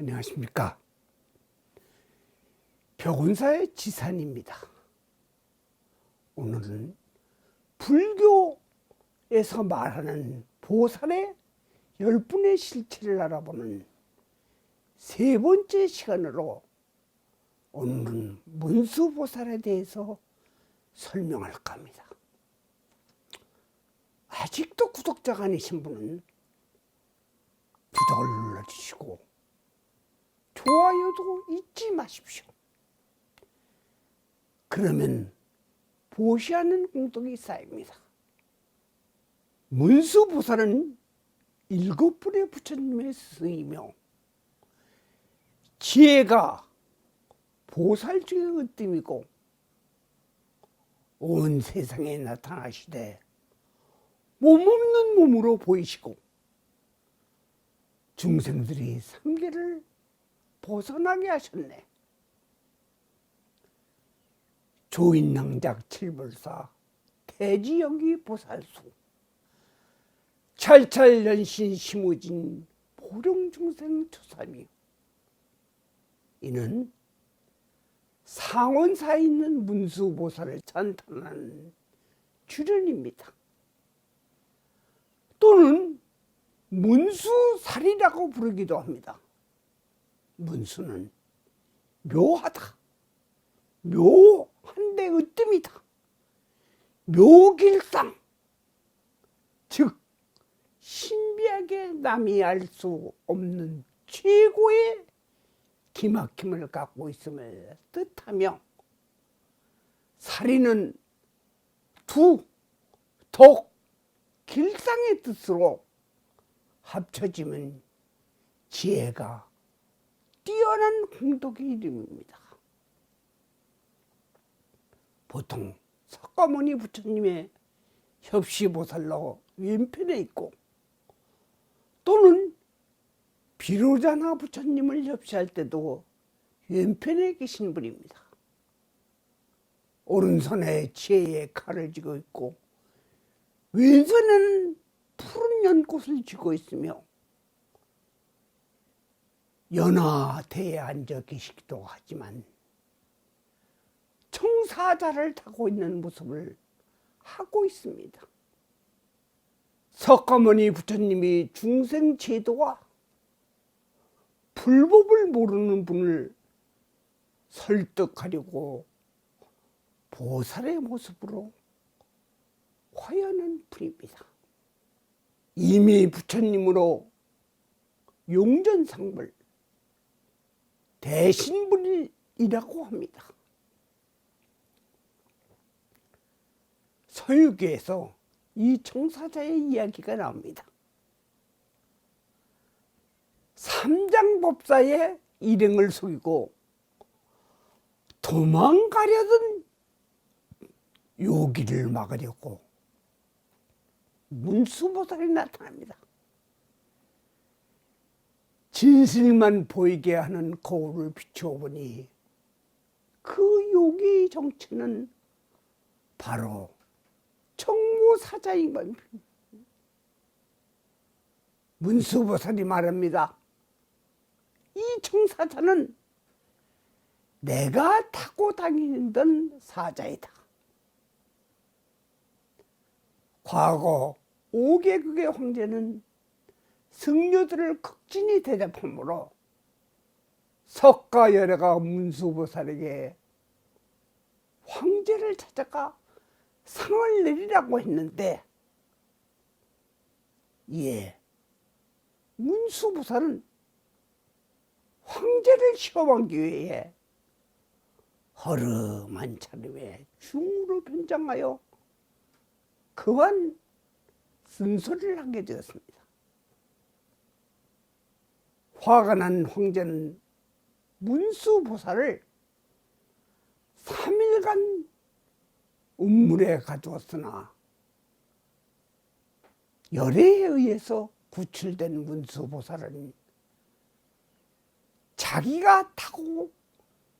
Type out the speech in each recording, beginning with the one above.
안녕하십니까. 벽운사의 지산입니다. 오늘은 불교에서 말하는 보살의 열 분의 실체를 알아보는 세 번째 시간으로 오늘은 문수보살에 대해서 설명할까 합니다. 아직도 구독자가 아니신 분은 구독을 눌러주시고 좋아요도 잊지 마십시오. 그러면 보시하는 공덕이 쌓입니다. 문수보살은 일곱 분의 부처님의 스승이며 지혜가 보살 중의 으뜸이고 온 세상에 나타나시되 몸없는 몸으로 보이시고 중생들이 삼계를 벗어나게 하셨네. 조인낭작 칠불사 대지여기 보살수 찰찰연신 심우진 보령중생 초삼이 이는 상원사에 있는 문수보살을 찬탄하는 주련입니다. 또는 문수살이라고 부르기도 합니다. 문수는 묘하다. 묘한데 으뜸이다. 묘길상. 즉, 신비하게 남이 알 수 없는 최고의 기막힘을 갖고 있음을 뜻하며, 살인은 두, 독, 길상의 뜻으로 합쳐지면 지혜가 뛰어난 공덕의 이름입니다. 보통 석가모니 부처님의 협시보살로 왼편에 있고 또는 비로자나 부처님을 협시할 때도 왼편에 계신 분입니다. 오른손에 지혜의 칼을 쥐고 있고 왼손에는 푸른 연꽃을 쥐고 있으며 연화대에 앉아 계시기도 하지만 청사자를 타고 있는 모습을 하고 있습니다. 석가모니 부처님이 중생 제도와 불법을 모르는 분을 설득하려고 보살의 모습으로 화연한 분입니다. 이미 부처님으로 용전상물 대신분이라고 합니다. 서유기에서 이 청사자의 이야기가 나옵니다. 삼장법사의 일행을 속이고 도망가려던 요기를 막으려고 문수보살이 나타납니다. 진실만 보이게 하는 거울을 비추어 보니 그 요기의 정체는 바로 청모사자인 겁니다. 문수보살이 말합니다. 이 청사자는 내가 타고 다니던 사자이다. 과거 오개국의 황제는 승려들을 극 진히 대접하므로 석가열애가 문수보살에게 황제를 찾아가 상을 내리라고 했는데 예, 문수보살은 황제를 시험하기 위해 허름한 차림에 중으로 변장하여 그만 쓴소리를 하게 되었습니다. 화가 난 황제는 문수보살을 3일간 음물에 가두었으나 열애에 의해서 구출된 문수보살은 자기가 타고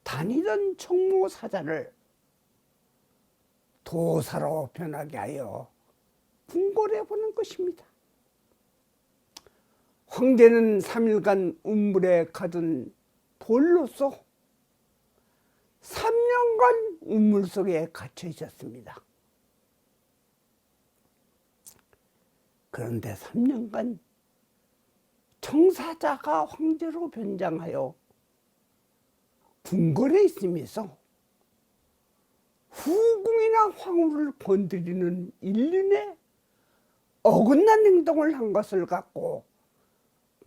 다니던 청모사자를 도사로 변하게 하여 궁궐해 보는 것입니다. 황제는 3일간 운물에 가둔 돌로서 3년간 운물 속에 갇혀 있었습니다. 그런데 3년간 청사자가 황제로 변장하여 궁궐에 있으면서 후궁이나 황후를 건드리는 일륜에 어긋난 행동을 한 것을 갖고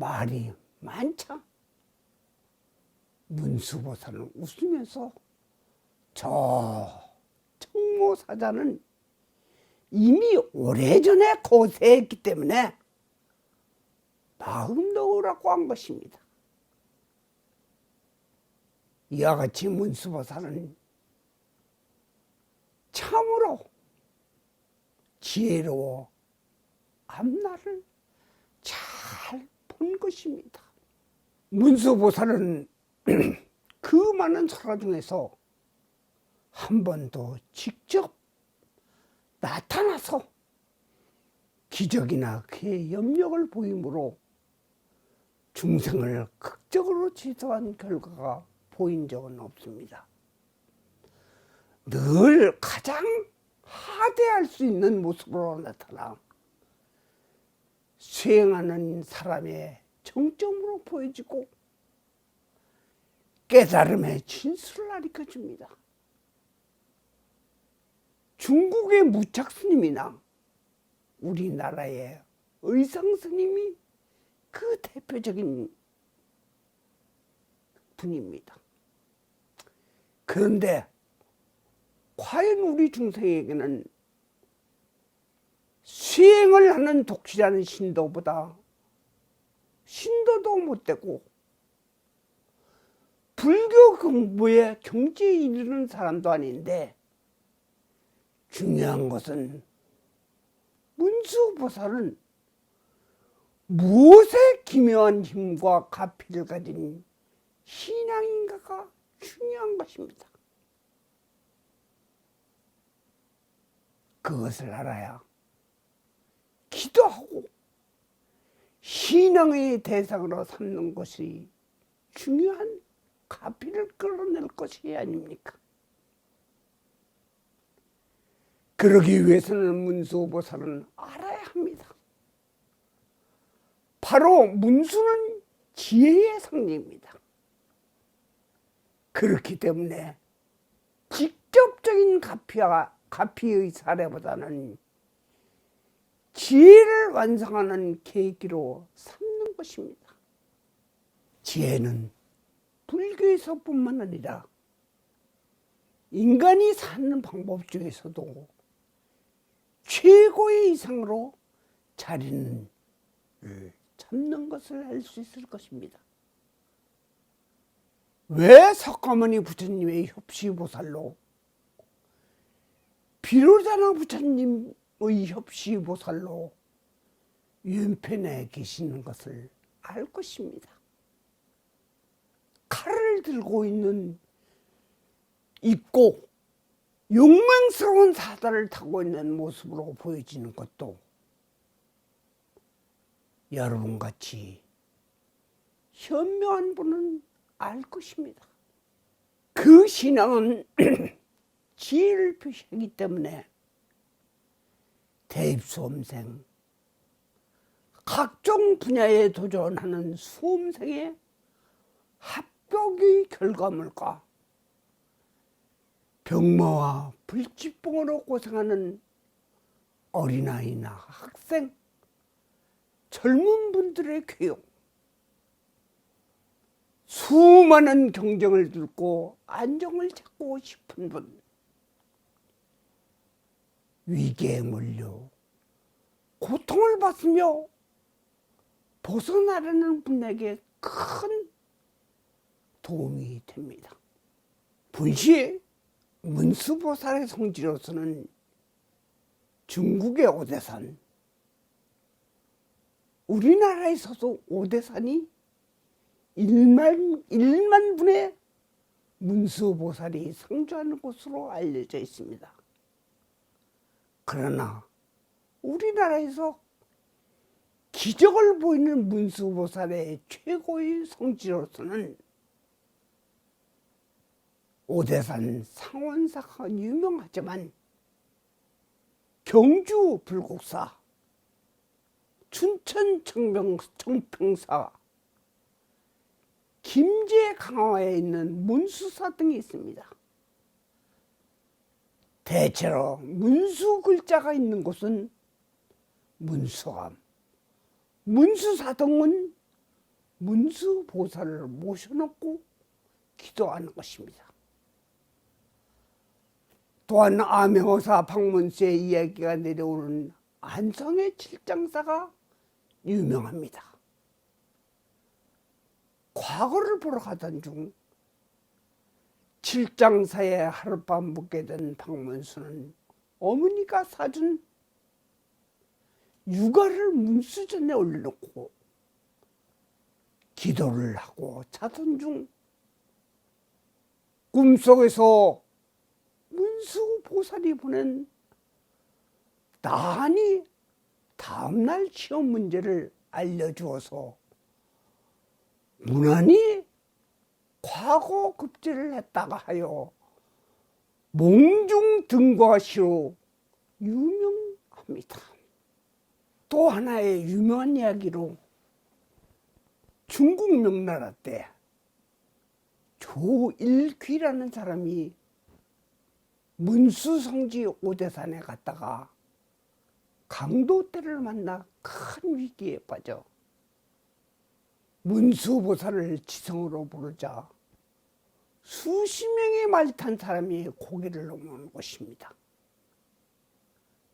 말이 많자 문수보살은 웃으면서 저 청모사자는 이미 오래전에 고세했기 때문에 마음 놓으라고 한 것입니다. 이와 같이 문수보살은 참으로 지혜로워 앞날을 잘본 것입니다. 문수보살은 그 많은 설화 중에서 한 번도 직접 나타나서 기적이나 그의 염력을 보임으로 중생을 극적으로 지도한 결과가 보인 적은 없습니다. 늘 가장 하대할 수 있는 모습으로 나타나 수행하는 사람의 정점으로 보여지고 깨달음의 진수를 가르쳐 줍니다. 중국의 무착 스님이나 우리나라의 의상 스님이 그 대표적인 분입니다. 그런데 과연 우리 중생에게는 수행을 하는 독실하는 신도보다 신도도 못되고 불교 공부에 경지에 이르는 사람도 아닌데 중요한 것은 문수보살은 무엇에 기묘한 힘과 가피를 가진 신앙인가가 중요한 것입니다. 그것을 알아야 기도하고 신앙의 대상으로 삼는 것이 중요한 가피를 끌어낼 것이 아닙니까? 그러기 위해서는 문수보살은 알아야 합니다. 바로 문수는 지혜의 상징입니다. 그렇기 때문에 직접적인 가피와 가피의 사례보다는 지혜를 완성하는 계기로 삼는 것입니다. 지혜는 불교에서뿐만 아니라 인간이 사는 방법 중에서도 최고의 이상으로 자리는 잡는 것을 알 수 있을 것입니다. 왜 석가모니 부처님의 협시보살로 비로자나 부처님 의 협시 보살로 윤편에 계시는 것을 알 것입니다. 칼을 들고 있는 있고 용맹스러운 사다를 타고 있는 모습으로 보여지는 것도 여러분 같이 현명한 분은 알 것입니다. 그 신앙은 지혜를 표시하기 때문에 대입수험생, 각종 분야에 도전하는 수험생의 합격의 결과물과 병마와 불치병으로 고생하는 어린아이나 학생, 젊은 분들의 교육, 수많은 경쟁을 뚫고 안정을 찾고 싶은 분, 몰려 고통을 받으며 벗어나려는 분에게 큰 도움이 됩니다. 분시에 문수보살의 성지로서는 중국의 오대산, 우리나라에서도 오대산이 1만, 1만 분의 문수보살이 상주하는 곳으로 알려져 있습니다. 그러나 우리나라에서 기적을 보이는 문수보살의 최고의 성지로서는 오대산 상원사가 유명하지만 경주 불국사, 춘천 청평, 청평사, 김제 강화에 있는 문수사 등이 있습니다. 대체로 문수 글자가 있는 곳은 문수암, 문수사동은 문수보살을 모셔놓고 기도하는 것입니다. 또한 암행어사 박문수의 이야기가 내려오는 안성의 칠장사가 유명합니다. 과거를 보러 가던 중 칠장사에 하룻밤 묵게 된 박문수는 어머니가 사준 육아를 문수전에 올려놓고 기도를 하고 자던 중 꿈속에서 문수 보살이 보낸 나한이 다음날 시험 문제를 알려주어서 무난히 과거 급제를 했다가 하여 몽중 등과시로 유명합니다. 또 하나의 유명한 이야기로 중국 명나라 때 조일귀라는 사람이 문수성지 오대산에 갔다가 강도떼를 만나 큰 위기에 빠져 문수보살을 지성으로 부르자 수십 명의 말탄 사람이 고개를 넘어오는 것입니다.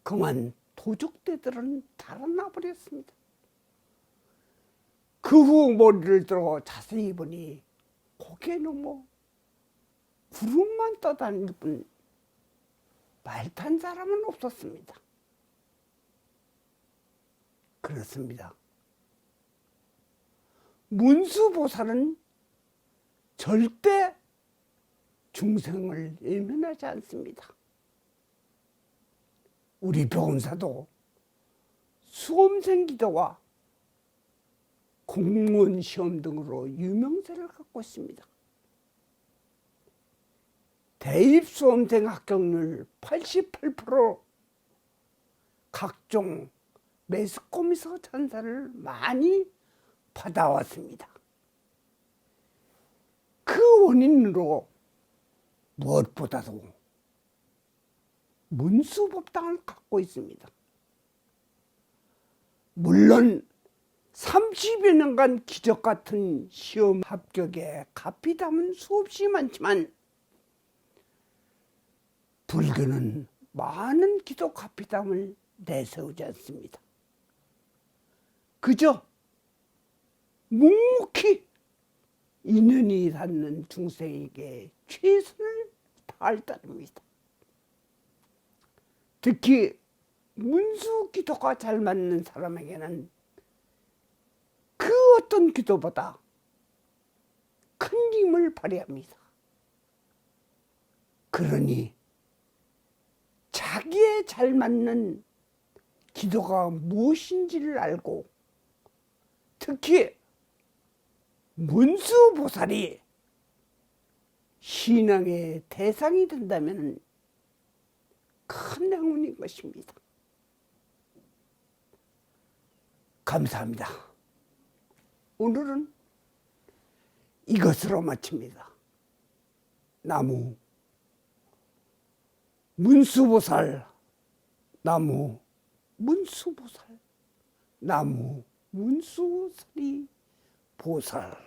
그만 도적대들은 달아나 버렸습니다. 그 후 머리를 들어 자세히 보니 고개 넘어 구름만 떠다닐 뿐 말탄 사람은 없었습니다. 그렇습니다. 문수보살은 절대 중생을 예면하지 않습니다. 우리 병사도 수험생 기도와 공무원 시험 등으로 유명세를 갖고 있습니다. 대입 수험생 합격률 88% 각종 매스컴에서 찬사를 많이 받아왔습니다. 그 원인으로 무엇보다도 문수법당을 갖고 있습니다. 물론 30여 년간 기적 같은 시험 합격에 값이 담은 수없이 많지만 불교는 많은 기도 값이 담을 내세우지 않습니다. 그저 묵묵히 인연이 닿는 중생에게 최선을 다할 따릅니다. 특히 문수 기도가 잘 맞는 사람에게는 그 어떤 기도보다 큰 힘을 발휘합니다. 그러니 자기에 잘 맞는 기도가 무엇인지를 알고 특히 문수보살이 신앙의 대상이 된다면 큰 행운인 것입니다. 감사합니다. 오늘은 이것으로 마칩니다. 나무 문수보살 나무 문수보살 나무 문수보살이 보살